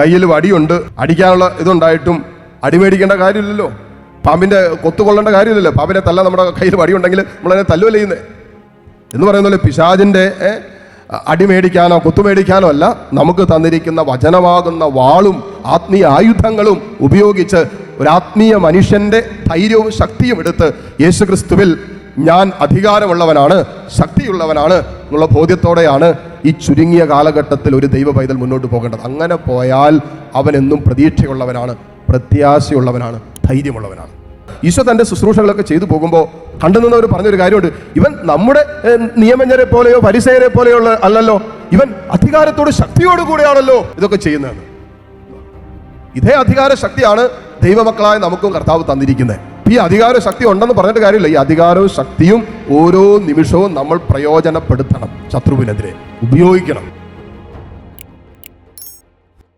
കയ്യിൽ വടിയുണ്ട് അടിക്കാനുള്ള ഇതുണ്ടായിട്ടും അടിമേടിക്കേണ്ട കാര്യമില്ലല്ലോ. പാമ്പിന്റെ കൊത്തുകൊള്ളേണ്ട കാര്യമില്ലല്ലോ. പാമ്പിനെ തല്ല നമ്മുടെ കയ്യിൽ വടിയുണ്ടെങ്കിൽ നമ്മളതിനെ തല്ലുവല്ല ചെയ്യുന്നത് എന്ന് പറയുന്നത് പിശാജിന്റെ ഏ, അടിമേടിക്കാനോ കുത്തുമേടിക്കാനോ അല്ല നമുക്ക് തന്നിരിക്കുന്ന വചനമാകുന്ന വാളും ആത്മീയ ആയുധങ്ങളും ഉപയോഗിച്ച് ഒരു ആത്മീയ മനുഷ്യന്റെ ധൈര്യവും ശക്തിയും എടുത്ത് യേശുക്രിസ്തുവിൽ ഞാൻ അധികാരമുള്ളവനാണ് ശക്തിയുള്ളവനാണ് എന്നുള്ള ബോധ്യത്തോടെയാണ് ഈ ചുരുങ്ങിയ കാലഘട്ടത്തിൽ ഒരു ദൈവ പൈതൽ മുന്നോട്ട് പോകേണ്ടത്. അങ്ങനെ പോയാൽ അവൻ എന്നും പ്രതീക്ഷയുള്ളവനാണ് പ്രത്യാശയുള്ളവനാണ് ധൈര്യമുള്ളവനാണ്. ഈശോ തന്റെ ശുശ്രൂഷകളൊക്കെ ചെയ്തു പോകുമ്പോൾ കണ്ടുനിന്നവർ പറഞ്ഞൊരു കാര്യമുണ്ട്. ഇവൻ നമ്മുടെ നിയമജ്ഞരെ പോലെയോ പരിസയരെ പോലെയോ ഉള്ള അല്ലല്ലോ. ഇവൻ അധികാരത്തോട് ശക്തിയോട് കൂടെയാണല്ലോ ഇതൊക്കെ ചെയ്യുന്നത് ഇതേ അധികാര ശക്തിയാണ് ദൈവമക്കളായ നമുക്കും കർത്താവ് തന്നിരിക്കുന്നത്. ഈ അധികാര ശക്തി ഉണ്ടെന്ന് പറഞ്ഞിട്ട് കാര്യമില്ല. ഈ അധികാരവും ശക്തിയും ഓരോ നിമിഷവും നമ്മൾ പ്രയോജനപ്പെടുത്തണം ശത്രുവിനെതിരെ. ഉപയോഗിക്കണം.